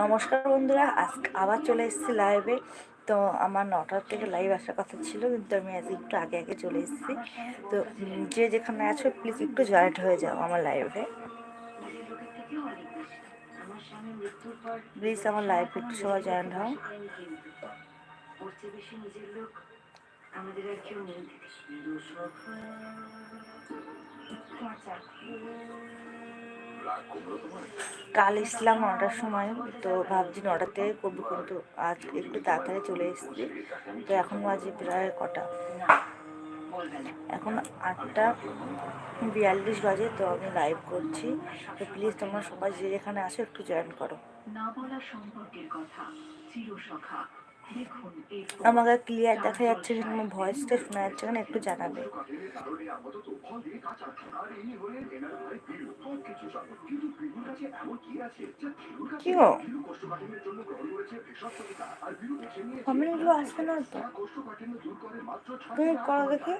নমস্কার বন্ধুরা, আজকে আবার চলে এসেছি লাইভে তো আমার নটার থেকে লাইভ আসার কথা ছিল, কিন্তু আমি আজ একটু আগে আগে চলে এসেছি। তো যে যেখানে আছো প্লিজ একটু জয়েন্ট হয়ে যাও আমার লাইভে প্লিজ আমার লাইভে একটু সবাই জয়েন্ট হও। আমাদের আর কেউ নেই। কাল এসলাম নটার সময়, তো ভাবছি নটাতে করব কিন্তু আজ একটু তাড়াতাড়ি চলে এসেছি। তো এখন বাজে প্রায় কটা। এখন আটটা বিয়াল্লিশ বাজে, তো আমি লাইভ করছি। তো প্লিজ তোমরা সবাই যে যেখানে আসো একটু জয়েন করো। না বলা সম্পর্কের কথা, চিরসখা। আমাকে ক্লিয়ার দেখা যাচ্ছে আমার ভয়েসটা শোনা যাচ্ছে কিনা একটু জানাবে। কি গো? কমেন্টগুলো আসবে না তো। তুমি করো দেখি।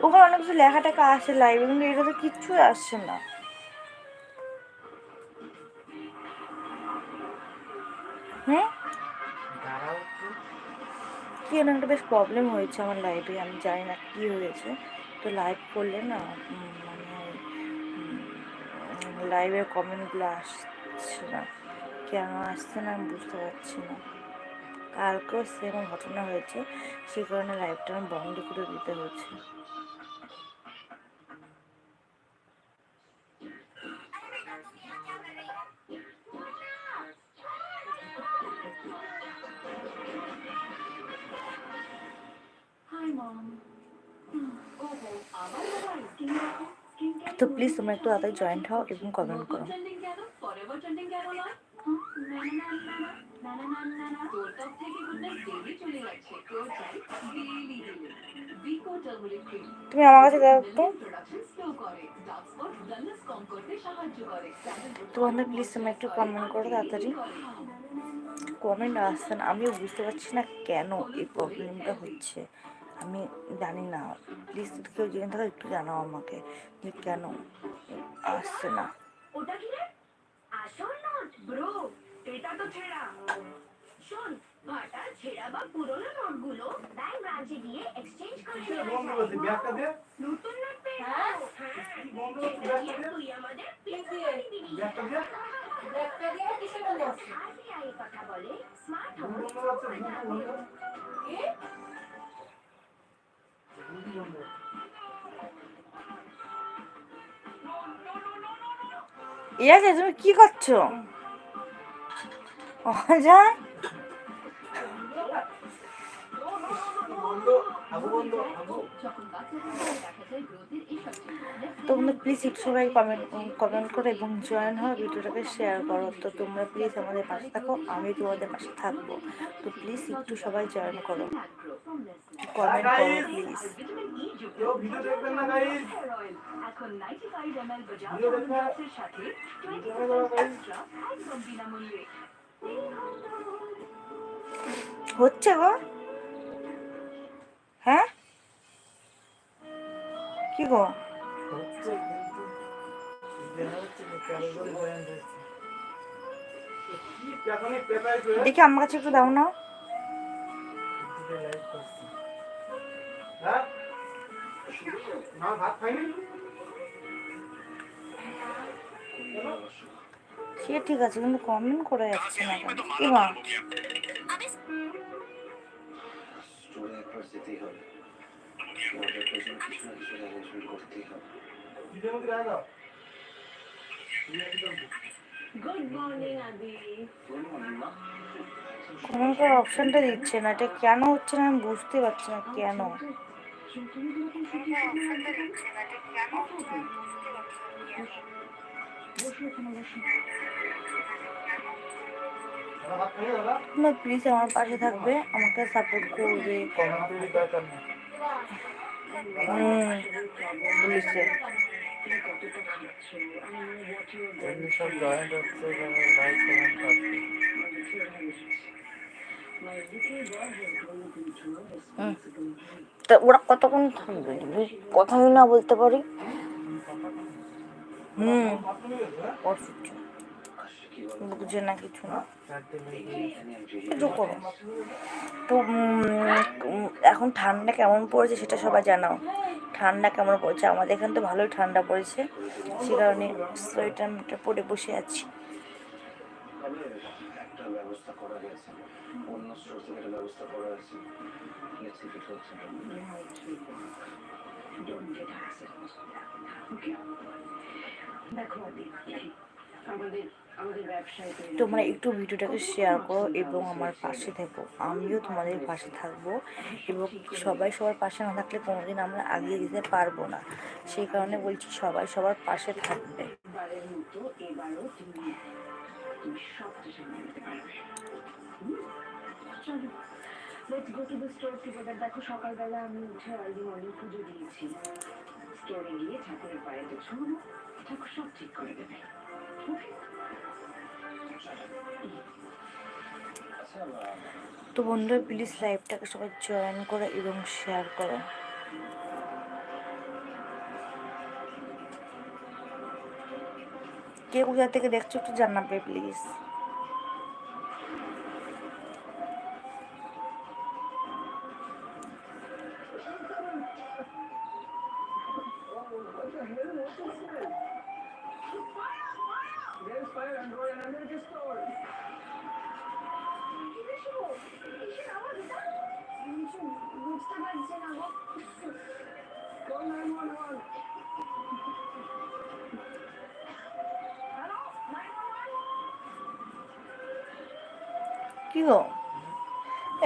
ওখানে অনেক কিছু লেখা টেখা আসে লাইভে কিন্তু এটাতে কিচ্ছুই আসছে না। হুম? কি যেন একটা বেশ প্রবলেম হয়েছে আমার লাইভে আমি জানি না কি হয়েছে। তো লাইভ করলে না মানে লাইভের কমেন্টগুলো আসছে না। কেন আসছে না আমি বুঝতে পারছি না। কালকেও সেরকম ঘটনা হয়েছে সেই কারণে লাইভটা আমি বন্ধ করে দিতে হয়েছে তো প্লিজ তোমরা একটু তাড়াতাড়ি জয়েন্ট হও এবং কমেন্ট করো। তুমি আমার কাছে দেখো তো প্লিজ তুমি একটু কমেন্ট করো তাড়াতাড়ি। কমেন্ট আসছে না, আমিও বুঝতে পারছি না কেন এই প্রবলেমটা হচ্ছে। আমি জানি না। প্লিজ কেউ জেনে থাকো একটু জানাও আমাকে যে কেন আসছে না। ওটা কি রে? আসল নোট ব্রো এটা তো ছেঁড়া। শোন ফাটা ছেঁড়া বা পুরনো নোটগুলো ব্যাংক ব্রাঞ্চে গিয়ে এক্সচেঞ্জ করে নেওয়া নতুন নোট পেয়ে হ্যাঁ। হ্যাঁ কথা বলে স্মার্ট কি? এই আছে তুমি কি করছ? অজয়? তোমরা প্লিজ একটু সবাই কমেন্ট কমেন্ট করো এবং জয়েন হও, ভিডিওটাকে শেয়ার করো। তো তোমরা প্লিজ আমাদের পাশে থাকো, আমি তোমাদের পাশে থাকব। তো প্লিজ একটু সবাই জয়েন করো। কমেন্ট করো প্লিজ এখন 95 ml বাজাজ কনডেন্সারের সাথে 20% এক্সট্রা একদম বিনামূল্যে। হচ্ছে গো? হ্যাঁ? কি গো? দেখি আমার কাছে একটু দাও না। সে ঠিক আছে কিন্তু কমেন্ট করে যাচ্ছে না কি বা যেতেই হবে আমাদের কিছু না কিছু হবে গুড মর্নিং আদি কমেন্ট করার অপশনটা দিচ্ছে না। এটা কেন হচ্ছে না আমি বুঝতে পারছি না কেন। তোমরা প্লিজ আমার পাশে থাকবে আমাকে সাপোর্ট করবে। কমেন্টেরই হুম পুলিশে সব জয়েন্ট হচ্ছে লাইক কমেন্ট আছে তা ওরা কতক্ষণ থাকবে? কথাই না বলতে পারি। হুম। বুঝে না কিছু না। কিছু তো এখন ঠান্ডা কেমন পড়েছে সেটা সবাই জানাও। ঠান্ডা কেমন পড়েছে? আমাদের এখানে তো ভালোই ঠান্ডা পড়েছে। সে কারণে সোয়েটার পরে বসে আছি। ব্যবস্থা করা গেছে অন্য থেকে ব্যবস্থা করা আছে হচ্ছে। দেখো আমাদের তোমরা একটু ভিডিওটাকে শেয়ার করো এবং আমার পাশে থেকো। আমিও তোমাদের পাশে থাকব এবং সবাই সবার পাশে না থাকলে কোনোদিন আমরা আগিয়ে দিতে পারব না। সেই কারণে বলছি সবাই সবার পাশে থাকবে। Let's go to the store দেখো, সকালবেলা আমি উঠে আর্লি মর্নিং পুজো দিয়েছি। স্টোরে গিয়ে ঠাকুরের পায়ে দেখছ ঠাকুর সব ঠিক করে দেবে। তো বন্ধুরা প্লিজ লাইভটাকে সবাই জয়েন করো এবং শেয়ার করো। কে কোথা থেকে দেখছ একটু জানাবে প্লিজ বুঝতে পারছি না গো কি গো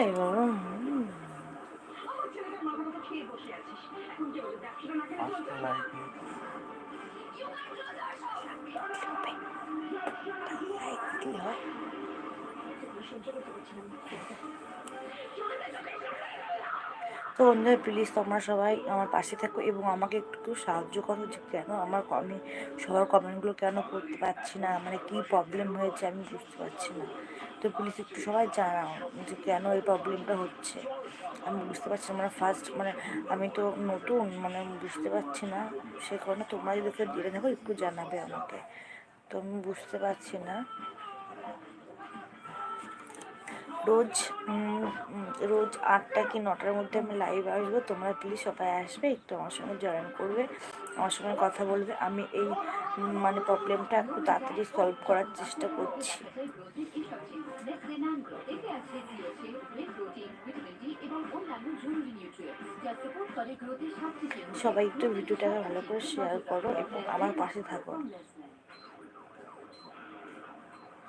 এই বাবা তো বন্ধুরা প্লিজ তোমরা সবাই আমার পাশে থাকো এবং আমাকে একটু সাহায্য করো যে কেন আমার আমি সবার কমেন্টগুলো কেন করতে পারছি না মানে কী প্রবলেম হয়েছে আমি বুঝতে পারছি না। তো প্লিজ একটু সবাই জানাও যে কেন এই প্রবলেমটা হচ্ছে। আমি বুঝতে পারছি না মানে ফার্স্ট মানে আমি তো নতুন মানে বুঝতে পারছি না। সে কারণে তোমরা যদি কেউ জেনে থাকো একটু জানাবে আমাকে। তো আমি বুঝতে পারছি না। রোজ রোজ আটটা কি নটার মধ্যে আমি লাইভ আসব? তোমরা প্লিজ সবাই আসবে, একটু আমার সঙ্গে জয়েন করবে। আমার সঙ্গে কথা বলবে। আমি এই মানে প্রবলেমটা একটু তাড়াতাড়ি সলভ করার চেষ্টা করছি। সবাই একটু ভিডিওটাকে ভালো করে শেয়ার করো এবং আমার পাশে থাকো আমিও তোমাদের পাশে থাকব ওনার তো এটাও মনে হতো যে টাটা প্লে খুব দামি কিন্তু দেখুন মাত্র টু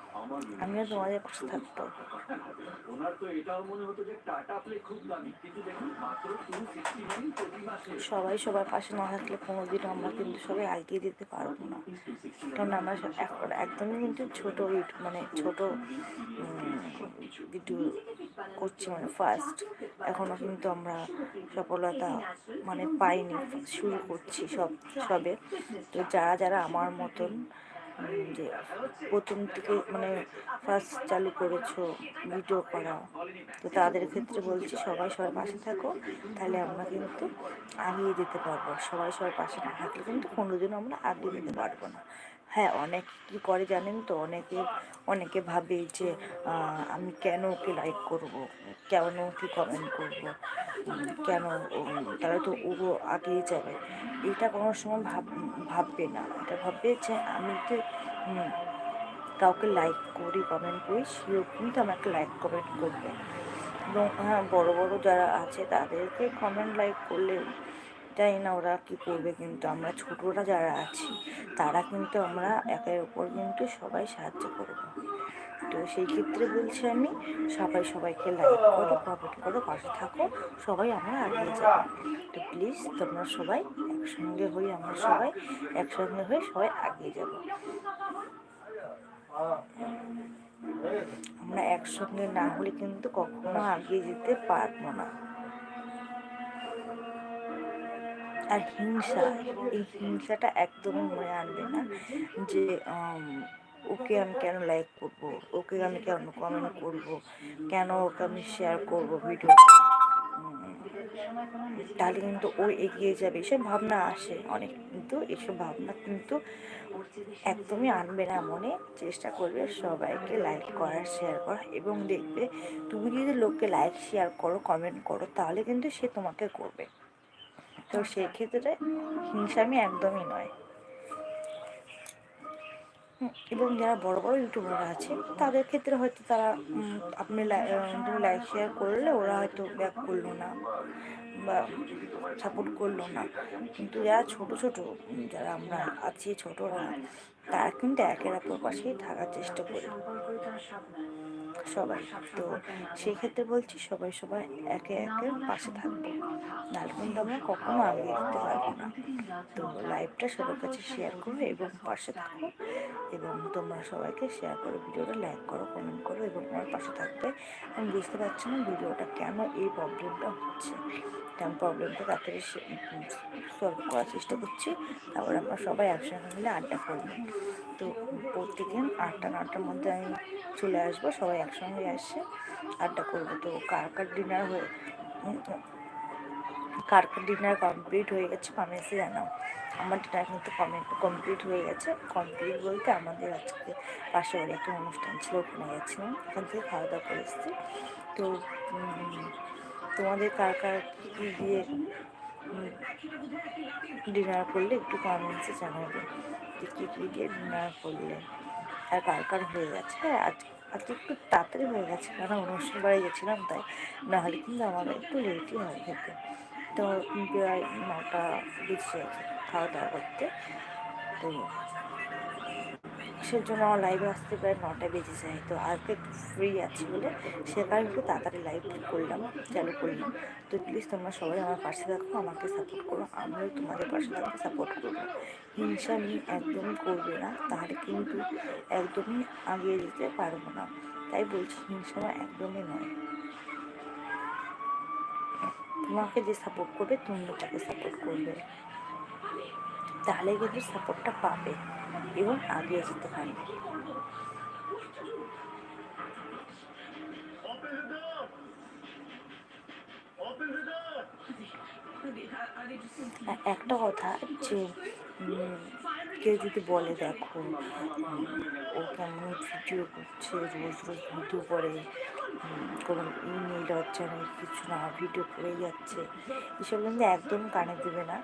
সিক্সটি তোমাদের প্রতি মাসে সবাই সবার পাশে না থাকলে কোনোদিনও আমরা কিন্তু সবাই এগিয়ে দিতে পারব না। কারণ আমরা এখন একদমই কিন্তু ছোট ইউটিউব মানে ছোট ভিডিও করছি মানে ফার্স্ট এখনও কিন্তু আমরা সফলতা মানে পাইনি শুরু করছি সব সবে। তো যারা যারা আমার মতন যে প্রথম থেকে মানে ফার্স্ট চালু করেছ ভিডিও করা, তো তাদের ক্ষেত্রে বলছি সবাই সবার পাশে থাকো, তাহলে আমরা কিন্তু আগিয়ে যেতে পারব। সবাই সবার পাশে না থাকলে কিন্তু কোনো দিনও আমরা আগিয়ে যেতে পারব না। হ্যাঁ অনেক কী করে জানেন তো? অনেকে অনেকে ভাবে যে আমি কেন ওকে লাইক করব? কেন ওকে কমেন্ট করব? কেন তাহলে তো ও আগিয়ে যাবে। এটা কোনো সময় ভাব, ভাববে না। এটা ভাববে যে, আমি তো কাউকে লাইক করি কমেন্ট করি, সেও কিন্তু আমাকে লাইক কমেন্ট করবে। এবং হ্যাঁ বড়ো বড়ো যারা আছে, তাদেরকে কমেন্ট লাইক করলে জানি না ওরা কী করবে কিন্তু আমরা ছোটরা যারা আছি, তারা কিন্তু আমরা একের ওপর কিন্তু সবাই সাহায্য করব। তো সেই ক্ষেত্রে বলছি আমি, সবাই সবাইকে লাইক করো কমেন্ট করো, পাশে থাকো, সবাই আমরা এগিয়ে যাব। তো প্লিজ তোমরা সবাই একসঙ্গে হয়ে আমরা সবাই একসঙ্গে হয়ে সবাই এগিয়ে যাব। আমরা একসঙ্গে না হলে কিন্তু কখনো এগিয়ে যেতে পারব না। আর হিংসা, এই হিংসাটা একদমই মনে আনবে না যে ওকে আমি কেন লাইক করব? ওকে আমি কেন কমেন্ট করব? কেন ওকে আমি শেয়ার করব ভিডিওটা তাহলে কিন্তু ও এগিয়ে যাবে। এসব ভাবনা আসে অনেক, কিন্তু এসব ভাবনা কিন্তু একদমই আনবে না মনে। চেষ্টা করবে সবাইকে লাইক করার শেয়ার করা এবং দেখবে তুমি যদি লোককে লাইক শেয়ার করো কমেন্ট করো, তাহলে কিন্তু সে তোমাকে করবে। তো সেক্ষেত্রে হিংসামি একদমই নয়। এবং যারা বড় বড় ইউটিউবার আছে, তাদের ক্ষেত্রে হয়তো তারা আপনি লাইক শেয়ার করলে ওরা হয়তো ব্যাক করল না বা সাপোর্ট করল না। কিন্তু যারা ছোট ছোট, যারা আমরা আছি ছোটরা, তারা কিন্তু একের অপর পাশেই থাকার চেষ্টা করি। সবাই। তো সেই ক্ষেত্রে বলছি সবাই সবাই একে একে পাশে থাকব। নাহলে কিন্তু আমরা কখনো আগে যেতে পারব না। তো লাইভটা সবার কাছে শেয়ার করো এবং পাশে থাকো এবং তোমরা সবাইকে শেয়ার করো ভিডিওটা লাইক করো কমেন্ট করো এবং আমার পাশে থাকবে। আমি বুঝতে পারছি না ভিডিওটা কেন এই প্রবলেমটা হচ্ছে। আমি প্রবলেমটা তাড়াতাড়ি সলভ করার চেষ্টা করছি। তারপর আমরা সবাই একসঙ্গে মিলে আড্ডা করব। তো প্রত্যেকদিন আটটা নটার মধ্যে আমি চলে আসব, সবাই একসঙ্গে এসে আড্ডা করব। তো কার কার ডিনার হয়ে কার কার ডিনার কমপ্লিট হয়ে গেছে কমেন্টসে জানাও। আমার ডিনার কিন্তু কমপ্লিট হয়ে গেছে। কমপ্লিট বলতে আমাদের আজকে পাশে বাড়ি একটা অনুষ্ঠান ছিল, ওখানে গেছিলাম। ওখান থেকে খাওয়া দাওয়া করে এসেছি। তো তোমাদের কার কার কী দিয়ে ডিনার করলে একটু কমেন্টসে জানাবে। যে না করলে আর কার কার হয়ে গেছে? হ্যাঁ আজ আজকে একটু তাড়াতাড়ি হয়ে গেছে, কারণ অনুষ্ঠান বাড়ি গেছিলাম, তাই নাহলে কিন্তু আমাদের একটু লেটই হয় খেতে। তো প্রায় নটা বেশি আছে খাওয়া দাওয়া করতে। তো সেজন্য আমার লাইভে আসতে প্রায় নটা বেজে যায়। তো আজকে একটু ফ্রি আছি বলে সে কারণে একটু তাড়াতাড়ি লাইভ করলাম চালু করলাম। তো প্লিজ তোমরা সবাই আমার পাশে থাকো, আমাকে সাপোর্ট করো, আমিও তোমাদের পাশে থাকতে সাপোর্ট করব। হিংসা নিয়ে একদমই করবে না তাহলে কিন্তু একদমই আগিয়ে যেতে পারব না। তাই বলছি, হিংসা একদমই নয়। তোমাকে যে সাপোর্ট করবে তুমিও তাকে সাপোর্ট করবে। তাহলে কিন্তু সাপোর্টটা পাবে। এবং আগিয়ে যেতে আর একটা কথা যে কেউ যদি বলে দেখো ও কেমন ভিডিও করছে রোজ রোজ ভিডিও করে কোনো ই নেই লজ্জা নেই কিছু না ভিডিও করে যাচ্ছে। এসব কিন্তু একদম কানে দেবে না।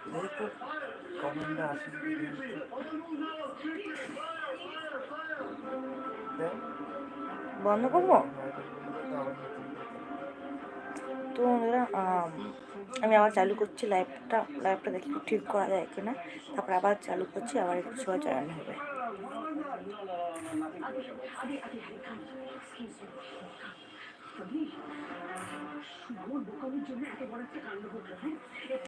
বন্ধ করব? তো বন্ধুরা আম, আবার চালু করছি লাইভটা লাইভটা দেখি ঠিক করা যায় কিনা। তারপর আবার চালু করছি আবার একটু সময় জয়েন হবে।